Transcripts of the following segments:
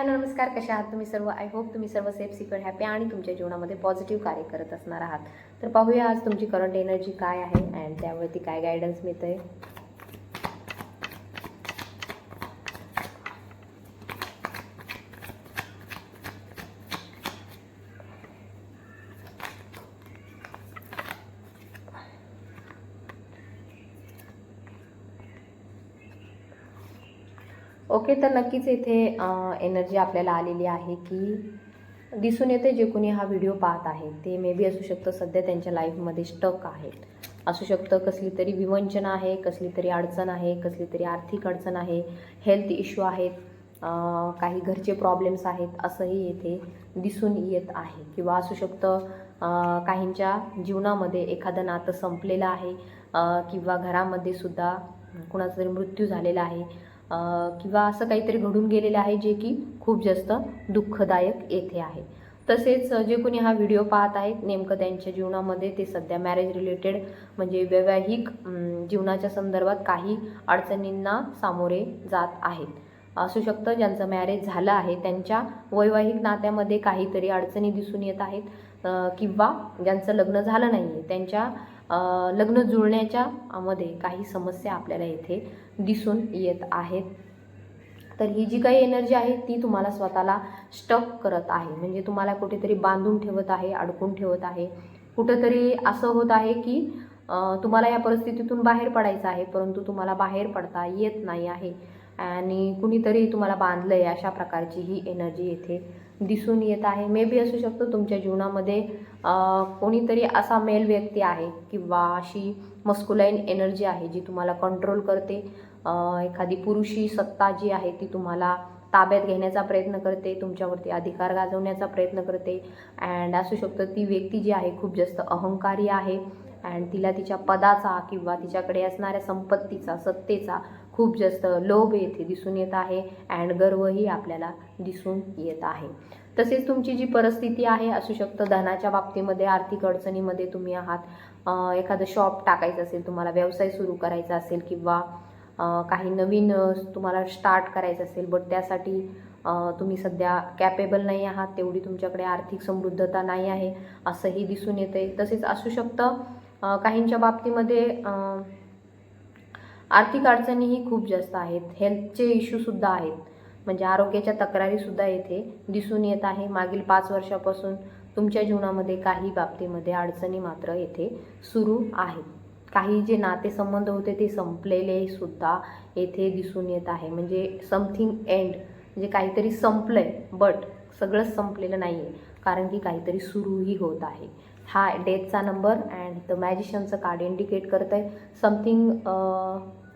Hello नमस्कार कशा आहात तुम्ही सर्व? आय होप तुम्ही सर्व सेफ सिक्युअर हॅपी आणि तुमच्या जीवनामध्ये पॉझिटिव्ह कार्य करत असणार आहात. तर पाहूया आज तुमची करंट एनर्जी काय आहे अँड त्यावरती काय गायडन्स मिळतं आहे ओके तर नक्कीच इथे एनर्जी आपल्याला आलेली आहे की दिसून येते जे कोणी हा व्हिडिओ पाहत आहे. ते मे बी असू शकतं सध्या त्यांच्या लाईफमध्ये स्टक आहेत. असू शकतं कसली तरी विवंचना आहे कसली तरी अडचण आहे कसली तरी आर्थिक अडचण आहे हेल्थ इश्यू आहेत काही घरचे प्रॉब्लेम्स आहेत असंही येथे दिसून येत आहे. किंवा असू शकतं काहींच्या जीवनामध्ये एखादं नातं संपलेलं आहे किंवा घरामध्ये सुद्धा कुणाचा तरी मृत्यू झालेला आहे. किंवा असं काहीतरी घडून गेलेलं आहे जे की खूप जास्त दुःखदायक येथे आहे. तसेच जे कोणी हा व्हिडिओ पाहत आहेत नेमकं त्यांच्या जीवनामध्ये ते सध्या मॅरेज रिलेटेड म्हणजे वैवाहिक जीवनाच्या संदर्भात काही अडचणींना सामोरे जात आहेत. असू शकतं ज्यांचं मॅरेज झालं आहे त्यांच्या वैवाहिक नात्यामध्ये काहीतरी अडचणी दिसून येत आहेत किंवा ज्यांचं लग्न झालं नाही आहे त्यांच्या लग्न जुळण्याच्या मध्ये काही समस्या आपल्याला येथे दिसून येत आहेत. तर ही जी काही एनर्जी आहे ती तुम्हाला स्वतःला स्टक करत आहे. म्हणजे तुम्हाला कुठेतरी बांधून ठेवत आहे अडकून ठेवत आहे. कुठंतरी असं होत आहे की तुम्हाला या परिस्थितीतून बाहेर पडायचं आहे परंतु तुम्हाला बाहेर पडता येत नाही आहे. आणि कुणीतरी तुम्हाला बांधलं आहे अशा प्रकारची ही एनर्जी येथे दिसून येत आहे. मे बी असू शकतो तुमच्या जीवनामध्ये कोणीतरी असा मेल व्यक्ती आहे किंवा अशी मस्कुलाईन एनर्जी आहे जी तुम्हाला कंट्रोल करते. एखादी पुरुषी सत्ता जी आहे ती तुम्हाला ताब्यात घेण्याचा प्रयत्न करते तुमच्यावरती अधिकार गाजवण्याचा प्रयत्न करते. अँड असू शकतं ती व्यक्ती जी आहे खूप जास्त अहंकारी आहे. अँड तिला तिच्या पदाचा किंवा तिच्याकडे असणाऱ्या संपत्तीचा सत्तेचा खूप जास्त लोभ येथे दिसून येत आहे. अँड गर्वही आपल्याला दिसून येत आहे. तसेच तुमची जी परिस्थिती आहे असू शकतं धनाच्या बाबतीमध्ये आर्थिक अडचणीमध्ये तुम्ही आहात. एखादं शॉप टाकायचं असेल तुम्हाला व्यवसाय सुरू करायचा असेल किंवा काही नवीन तुम्हाला स्टार्ट करायचं असेल बट त्यासाठी तुम्ही सध्या कॅपेबल नाही आहात तेवढी तुमच्याकडे आर्थिक समृद्धता नाही आहे असंही दिसून येते तसेच असू शकतं काहींच्या बाबतीमध्ये आर्थिक अडचणीही खूप जास्त आहेत. हेल्थचे इश्यूसुद्धा आहेत. म्हणजे आरोग्याच्या तक्रारीसुद्धा येथे दिसून येत आहे. मागील पाच वर्षापासून तुमच्या जीवनामध्ये काही बाबतीमध्ये अडचणी मात्र येथे सुरू आहेत. काही जे नातेसंबंध होते ते संपलेले सुद्धा येथे दिसून येत आहे. म्हणजे समथिंग एंड म्हणजे काहीतरी संपलंय बट सगळंच संपलेलं नाही आहे कारण की काहीतरी सुरूही होत आहे. हा डेथचा नंबर अँड द मॅजिशियनचं कार्ड इंडिकेट करत आहे something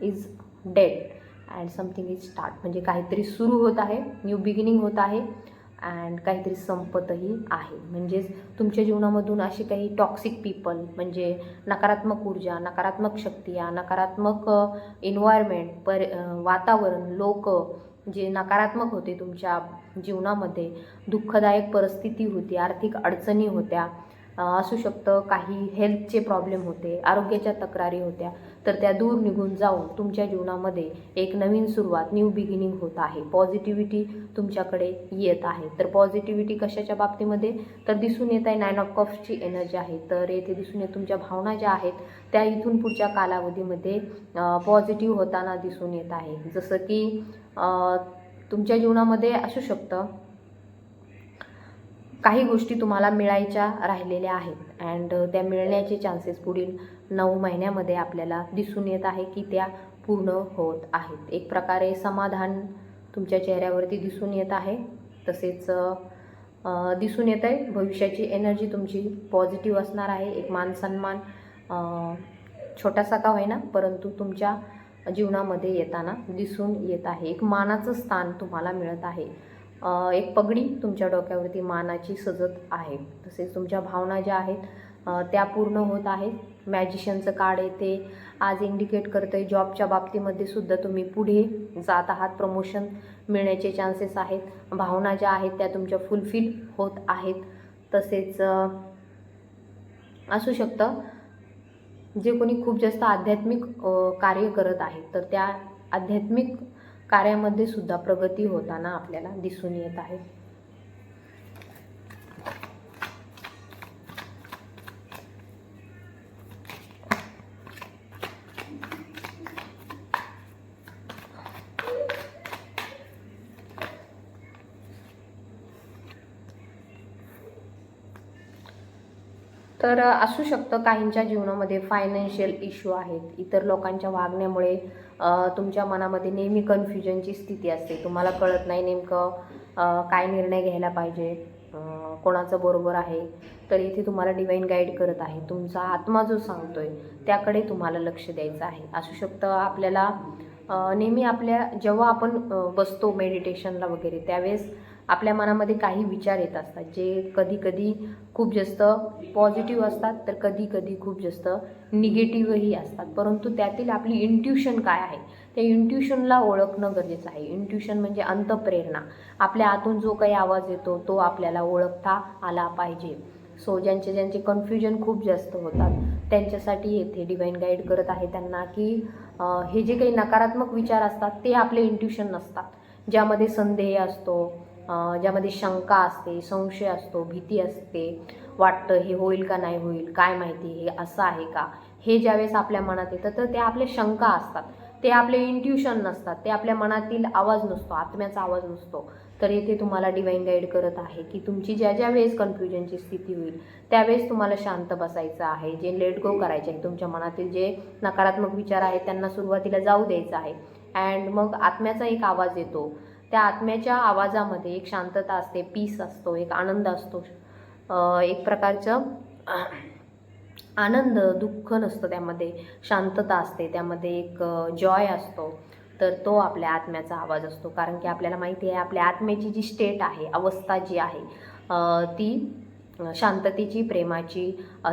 is dead and something is start म्हणजे काहीतरी सुरू होत आहे न्यू बिगिनिंग होत आहे अँड काहीतरी संपतही आहे. म्हणजेच तुमच्या जीवनामधून असे काही टॉक्सिक पीपल म्हणजे नकारात्मक ऊर्जा नकारात्मक शक्ती या नकारात्मक इन्व्हायरमेंट पर वातावरण लोक जे नकारात्मक होते तुमच्या जीवनामध्ये दुःखदायक परिस्थिती होती आर्थिक अडचणी होत्या असू शकतं काही हेल्थचे प्रॉब्लेम होते आरोग्याच्या तक्रारी होत्या तर त्या दूर निघून जाऊन तुमच्या जीवनामध्ये एक नवीन सुरुवात न्यू बिगिनिंग होत आहे. पॉझिटिव्हिटी तुमच्याकडे येत आहे. तर पॉझिटिव्हिटी कशाच्या बाबतीमध्ये? तर दिसून येत आहे नाईन ऑफ कप्सची एनर्जी आहे. तर येथे दिसून येत तुमच्या भावना ज्या आहेत त्या इथून पुढच्या कालावधीमध्ये पॉझिटिव्ह होताना दिसून येत आहे. जसं की तुमच्या जीवनामध्ये असू शकतं काही गोष्टी तुम्हाला मिळायच्या राहिलेल्या आहेत. अँड त्या मिळण्याचे चान्सेस पुढील नऊ महिन्यामध्ये आपल्याला दिसून येत आहे की त्या पूर्ण होत आहेत. एक प्रकारे समाधान तुमच्या चेहऱ्यावरती दिसून येत आहे. तसेच दिसून येत आहे. भविष्याची एनर्जी तुमची पॉझिटिव्ह असणार आहे. एक मान सन्मान छोटासा का होईना परंतु तुमच्या जीवनामध्ये येताना दिसून येत आहे. एक मानाचं स्थान तुम्हाला मिळत आहे. एक पगडी तुमच्या डोक्यावरती मानाची सजत आहे. तसेच तुमच्या भावना ज्या आहेत त्या पूर्ण होत आहेत. मॅजिशियनचं कार्ड येते. आज इंडिकेट करतं आहे जॉबच्या बाबतीमध्ये सुद्धा तुम्ही पुढे जात आहात. प्रमोशन मिळण्याचे चान्सेस आहेत. भावना ज्या आहेत त्या तुमच्या फुलफिल होत आहेत. तसेच असू शकतं जे कोणी खूप जास्त आध्यात्मिक कार्य करत आहेत तर त्या आध्यात्मिक कार्यामध्ये सुद्धा प्रगती होताना आपल्याला दिसून येत आहे. तर असू शकतं काहींच्या जीवनामध्ये फायनान्शियल इश्यू आहेत. इतर लोकांच्या वागण्यामुळे तुमच्या मनामध्ये नेहमी कन्फ्युजनची स्थिती असते. तुम्हाला कळत नाही नेमकं काय निर्णय घ्यायला पाहिजे कोणाचं बरोबर आहे. तर इथे तुम्हाला डिवाईन गाईड करत आहे. तुमचा आत्मा जो सांगतो आहे त्याकडे तुम्हाला लक्ष द्यायचं आहे. असू शकतं आपल्याला नेहमी आपल्या जेव्हा आपण बसतो मेडिटेशनला वगैरे त्यावेळेस आपल्या मनामध्ये काही विचार येत असतात जे कधी कधी खूप जास्त पॉझिटिव्ह असतात तर कधी कधी खूप जास्त निगेटिव्हही असतात. परंतु त्यातील आपली इंट्युशन काय आहे? त्या इंट्युशनला ओळखणं गरजेचं आहे. इंट्युशन म्हणजे अंतप्रेरणा. आपल्या आतून जो काही आवाज येतो तो आपल्याला ओळखता आला पाहिजे. सो ज्यांचे ज्यांचे कन्फ्युजन खूप जास्त होतात त्यांच्यासाठी येथे डिवाईन गाईड करत आहे त्यांना की हे जे काही नकारात्मक विचार असतात ते आपले इंट्युशन नसतात. ज्यामध्ये संदेह असतो ज्यामध्ये शंका असते संशय असतो भीती असते वाटतं हे होईल का नाही होईल काय माहिती हे असं आहे का? हे ज्यावेळेस आपल्या मनात येतं तर ते आपले शंका असतात. ते आपले इंट्युशन नसतात. ते आपल्या मनातील आवाज नसतो आत्म्याचा आवाज नसतो. तर इथे तुम्हाला डिवाईन गाईड करत आहे की तुमची ज्या ज्या वेळेस कन्फ्युजनची स्थिती होईल त्यावेळेस तुम्हाला शांत बसायचं आहे जे लेट गो करायचे आहे. तुमच्या मनातील जे नकारात्मक विचार आहेत त्यांना सुरुवातीला जाऊ द्यायचं आहे. अँड मग आत्म्याचा एक आवाज येतो. त्या आत्म्याच्या आवाजामध्ये एक शांतता असते पीस असतो एक आनंद असतो. एक प्रकारचं आनंद दुःख नसतं त्यामध्ये. शांतता असते त्यामध्ये एक जॉय असतो. तर तो आपल्या आत्म्याचा आवाज असतो. कारण की आपल्याला माहिती आहे आपल्या आत्म्याची जी स्टेट आहे अवस्था जी आहे ती शांततेची प्रेमाची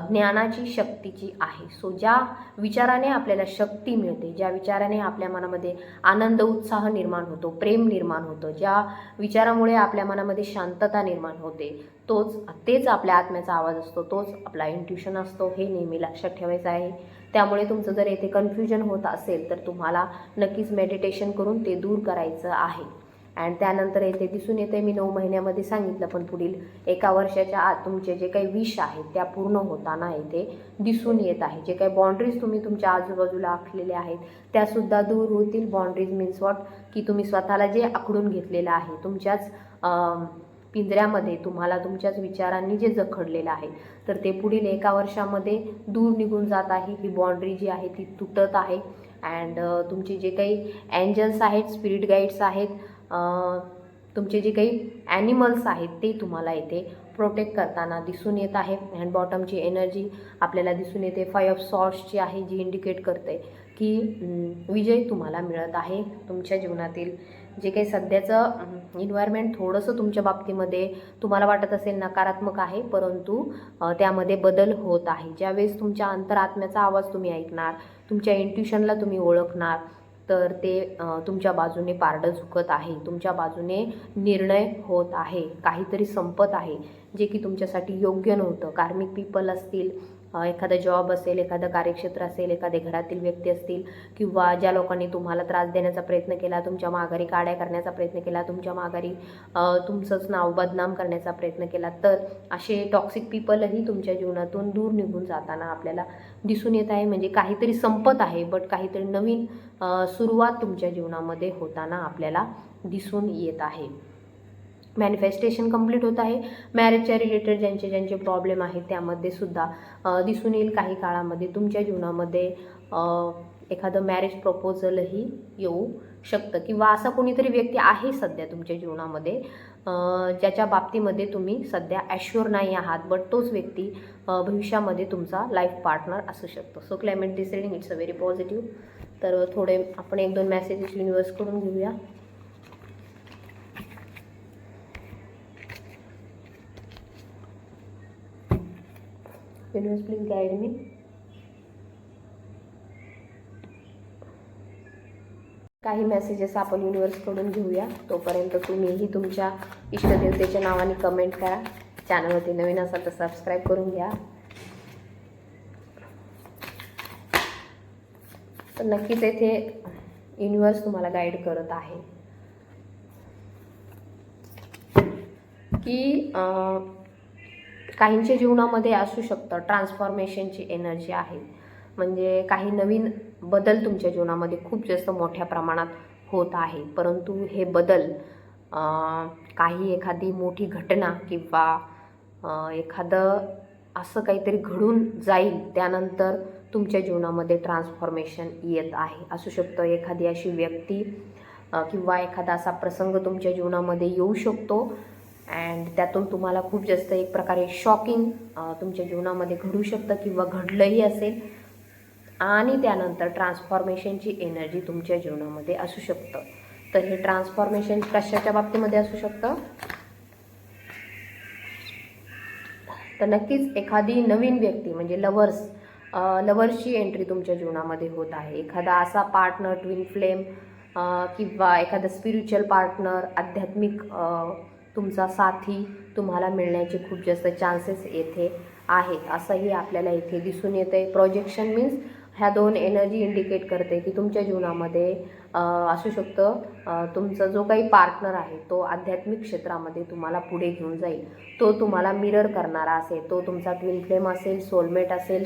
ज्ञानाची शक्तीची आहे. सो ज्या विचाराने आपल्याला शक्ती मिळते ज्या विचाराने आपल्या मनामध्ये आनंद उत्साह निर्माण होतो प्रेम निर्माण होतं ज्या विचारामुळे आपल्या मनामध्ये शांतता निर्माण होते तोच तेच आपल्या आत्म्याचा आवाज असतो तोच आपला इंट्युशन असतो हे नेहमी लक्षात ठेवायचं आहे. त्यामुळे तुमचं जर येथे कन्फ्युजन होत असेल तर तुम्हाला नक्कीच मेडिटेशन करून ते दूर करायचं आहे. अँड त्यानंतर येथे दिसून येते मी नऊ महिन्यामध्ये सांगितलं पण पुढील एका वर्षाच्या आत तुमचे जे काही विश आहेत त्या पूर्ण होताना येथे दिसून येत आहे. जे काही बाउंड्रीज तुम्ही तुमच्या आजूबाजूला आखलेल्या आहेत त्यासुद्धा दूर होतील. बाउंड्रीज मीन्स वॉट की तुम्ही स्वतःला जे आखडून घेतलेलं आहे तुमच्याच पिंजऱ्यामध्ये तुम्हाला तुमच्याच विचारांनी जे जखडलेलं आहे तर ते पुढील एका वर्षामध्ये दूर निघून जात आहे. ही बाउंड्री जी आहे ती तुटत आहे. अँड तुमचे जे काही एंजल्स आहेत स्पिरिट गाईड्स आहेत तुमचे जे काही ॲनिमल्स आहेत ते तुम्हाला इथे प्रोटेक्ट करताना दिसून येत आहे. हँड बॉटमची एनर्जी आपल्याला दिसून येते. फाय ऑफ सॉर्ट्सची आहे जी इंडिकेट करते की विजय तुम्हाला मिळत आहे तुमच्या जीवनातील. जे काही सध्याचं इन्व्हायरमेंट थोडंसं तुमच्या बाबतीमध्ये तुम्हाला वाटत असेल नकारात्मक आहे परंतु त्यामध्ये बदल होत आहे. ज्यावेळेस तुमच्या अंतरात्म्याचा आवाज तुम्ही ऐकणार तुमच्या इंट्युशनला तुम्ही ओळखणार तर ते तुमच्या बाजूने पारडं झुकत आहे. तुमच्या बाजूने निर्णय होत आहे. काहीतरी संपत आहे जे की तुमच्यासाठी योग्य नव्हतं. कार्मिक पीपल असतील एखादा जॉब असेल एखादं कार्यक्षेत्र असेल एखादे घरातील व्यक्ती असतील किंवा ज्या लोकांनी तुम्हाला त्रास देण्याचा प्रयत्न केला तुमच्या माघारी काड्या करण्याचा प्रयत्न केला तुमच्या माघारी तुमचंच नाव बदनाम करण्याचा प्रयत्न केला तर असे टॉक्सिक पीपलही तुमच्या जीवनातून दूर निघून जाताना आपल्याला दिसून येत आहे. म्हणजे काहीतरी संपत आहे बट काहीतरी नवीन सुरुवात तुमच्या जीवनामध्ये होताना आपल्याला दिसून येत आहे. मॅनिफेस्टेशन कंप्लीट होत आहे. मॅरेजच्या रिलेटेड ज्यांचे ज्यांचे प्रॉब्लेम आहेत त्यामध्ये सुद्धा दिसून येईल काही काळामध्ये तुमच्या जीवनामध्ये एखादं मॅरेज प्रपोजलही येऊ शकतं. किंवा असा कोणीतरी व्यक्ती आहे सध्या तुमच्या जीवनामध्ये ज्याच्या बाबतीमध्ये तुम्ही सध्या ॲश्युअर नाही आहात बट तोच व्यक्ती भविष्यामध्ये तुमचा लाईफ पार्टनर असू शकतो. So climate deciding it's a very positive तर थोडे आपण एक दोन मॅसेजेस युनिवर्सकडून घेऊया. universe please guide me. काही मेसेजेस आपण युनिव्हर्सकडून घेऊया. तोपर्यंत तुम्हीही तुमच्या इष्टदेवतेच्या नावाने कमेंट करा. चॅनलवरती नवीन असाल तर सबस्क्राईब करून घ्या. तर नक्कीच येथे युनिवर्स तुम्हाला गाईड करत आहे. की काहींच्या जीवनामध्ये असू शकतं. ट्रान्सफॉर्मेशनची एनर्जी आहे. म्हणजे काही नवीन बदल तुमच्या जीवनामध्ये खूप जास्त मोठ्या प्रमाणात होत आहे. परंतु हे बदल काही एखादी मोठी घटना किंवा एखादं असं काहीतरी घडून जाईल त्यानंतर तुमच्या जीवनामध्ये ट्रान्सफॉर्मेशन येत आहे. असू शकतं एखादी अशी व्यक्ती किंवा एखादा असा प्रसंग तुमच्या जीवनामध्ये येऊ शकतो. अँड त्यातून तुम्हाला खूप जास्त एक प्रकारे शॉकिंग तुमच्या जीवनामध्ये घडू शकतं किंवा घडलंही असेल. आणि त्यानंतर ट्रान्सफॉर्मेशनची एनर्जी तुमच्या जीवनामध्ये असू शकतं. तर हे ट्रान्सफॉर्मेशन कशाच्या बाबतीमध्ये असू शकतं? तर नक्कीच एखादी नवीन व्यक्ती म्हणजे लवर्स लवर्सची एंट्री तुमच्या जीवनामध्ये होत आहे. एखादा असा पार्टनर ट्विन फ्लेम किंवा एखादा स्पिरिच्युअल पार्टनर आध्यात्मिक तुमचा साथी तुम्हाला मिळण्याचे खूप जास्त चान्सेस येथे आहेत. असंही आपल्याला इथे दिसून येतं आहे प्रोजेक्शन मीन्स ह्या दोन एनर्जी इंडिकेट करते की तुमच्या जीवनामध्ये असू शकतं तुमचा जो काही पार्टनर आहे तो आध्यात्मिक क्षेत्रामध्ये तुम्हाला पुढे घेऊन जाईल. तो तुम्हाला मिरर करणारा असेल तो तुमचा ट्विन फ्लेम असेल सोलमेट असेल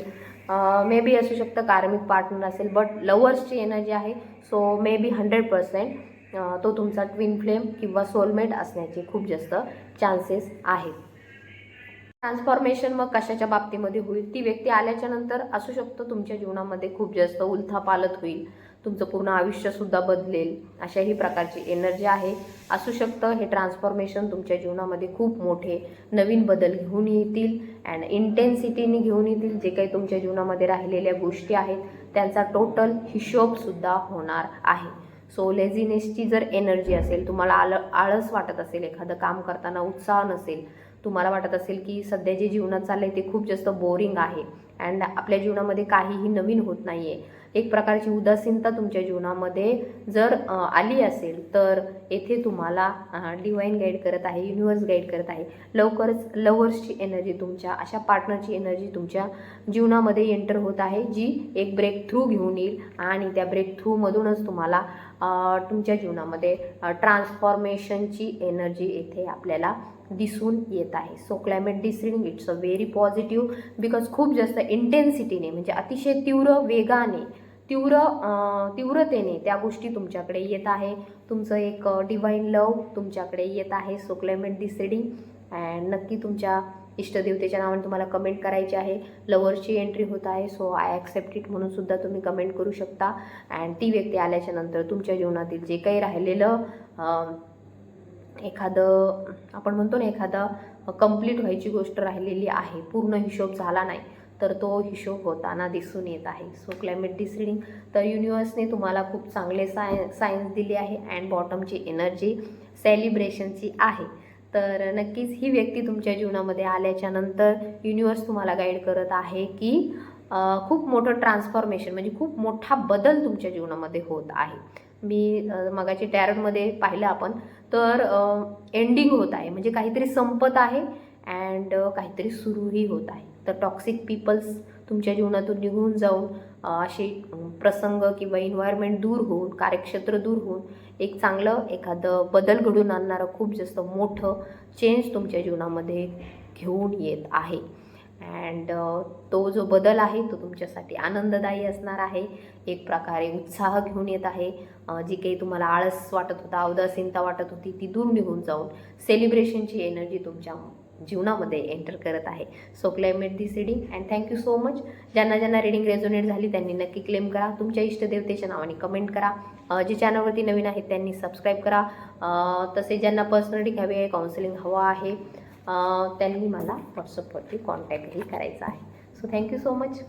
मे बी असू शकतं कार्मिक पार्टनर असेल बट लवर्सची एनर्जी आहे so may be hundred percent तो तुमचा ट्विन फ्लेम किंवा सोलमेट असण्याचे खूप जास्त चान्सेस आहेत. ट्रान्सफॉर्मेशन मग कशाच्या बाबतीमध्ये होईल? ती व्यक्ती आल्याच्यानंतर असू शकतं तुमच्या जीवनामध्ये खूप जास्त उलथापालत होईल. तुमचं पूर्ण आयुष्यसुद्धा बदलेल. अशाही प्रकारची एनर्जी आहे. असू शकतं हे ट्रान्सफॉर्मेशन तुमच्या जीवनामध्ये खूप मोठे नवीन बदल घेऊन येतील अँड इंटेन्सिटीने घेऊन येतील. जे काही तुमच्या जीवनामध्ये राहिलेल्या गोष्टी आहेत त्यांचा टोटल हिशोबसुद्धा होणार आहे. सो लेझिनेसची जर एनर्जी असेल तुम्हाला आल आळस वाटत असेल एखादं काम करताना उत्साह नसेल तुम्हाला वाटत असेल की सध्या जे जीवनात चाललं आहे ते खूप जास्त बोरिंग आहे. अँड आपल्या जीवनामध्ये काहीही नवीन होत नाही आहे एक प्रकारची उदासीनता तुमच्या जीवनामध्ये जर आली असेल तर येथे तुम्हाला डिवाईन गाईड करत आहे युनिवर्स गाईड करत आहे. लवकरच लवर्सची एनर्जी तुमच्या अशा पार्टनरची एनर्जी तुमच्या जीवनामध्ये एंटर होत आहे जी एक ब्रेक थ्रू घेऊन येईल आणि त्या ब्रेक थ्रूमधूनच तुम्हाला तुमच्या जीवनामध्ये ट्रान्सफॉर्मेशनची एनर्जी येथे आपल्याला दिसून येत आहे. So climate deciding it's a very positive because खूप जास्त इंटेन्सिटीने म्हणजे अतिशय तीव्र वेगाने तीव्र तीव्रतेने त्या गोष्टी तुमच्याकडे येत आहे. तुमचं एक डिवाईन लव तुमच्याकडे येत आहे. सो क्लायमेट डिसिडिंग अँड नक्की तुमच्या इष्टदेवतेच्या नावाने तुम्हाला कमेंट करायची आहे. लवरची एंट्री होत आहे. सो आय ॲक्सेप्ट इट म्हणून सुद्धा तुम्ही कमेंट करू शकता. अँड ती व्यक्ती आल्याच्यानंतर तुमच्या जीवनातील जे काही राहिलेलं एखादं आपण म्हणतो ना एखादं कंप्लीट व्हायची गोष्ट राहिलेली आहे पूर्ण हिशोब झाला नाही तर तो हिशोब होताना दिसून येत आहे. सो क्लायमेट डिसिडिंग तर युनिवर्सने तुम्हाला खूप चांगले साय सायन्स दिले आहे अँड बॉटमची एनर्जी सेलिब्रेशनची आहे. तर नक्कीच ही व्यक्ती तुमच्या जीवनामध्ये आल्याच्यानंतर युनिवर्स तुम्हाला गाईड करत आहे की खूप मोठं ट्रान्सफॉर्मेशन म्हणजे खूप मोठा बदल तुमच्या जीवनामध्ये होत आहे. मी मगाची टॅरटमध्ये पाहिलं आपण. तर एंडिंग होत आहे. म्हणजे काहीतरी संपत आहे अँड काहीतरी सुरूही होत आहे. तर टॉक्सिक पीपल्स तुमच्या जीवनातून निघून जाऊन असे प्रसंग किंवा इन्व्हायरमेंट दूर होऊन कार्यक्षेत्र दूर होऊन एक चांगलं एखादं बदल घडून आणणारं खूप जास्त मोठं चेंज तुमच्या जीवनामध्ये घेऊन येत आहे. अँड uh, तो जो बदल आहे तो तुमच्यासाठी आनंददायी असणार आहे. एक प्रकारे उत्साह घेऊन येत आहे. जी काही तुम्हाला आळस वाटत होता उदासीनता वाटत होती ती दूर निघून जाऊन सेलिब्रेशनची एनर्जी तुमच्या जीवनामध्ये एंटर करत आहे. So climate this reading and thank you so much ज्यांना ज्यांना रिडिंग रेझोनेट झाली त्यांनी नक्की क्लेम करा. तुमच्या इष्टदेवतेच्या नावाने कमेंट करा. जे चॅनलवरती नवीन आहेत त्यांनी सबस्क्राईब करा. तसे ज्यांना पर्सनली हवी आहे काउन्सिलिंग हवं आहे त्यांनी मला व्हॉट्सअपवरती कॉन्टॅक्टही करायचा आहे. So thank you so much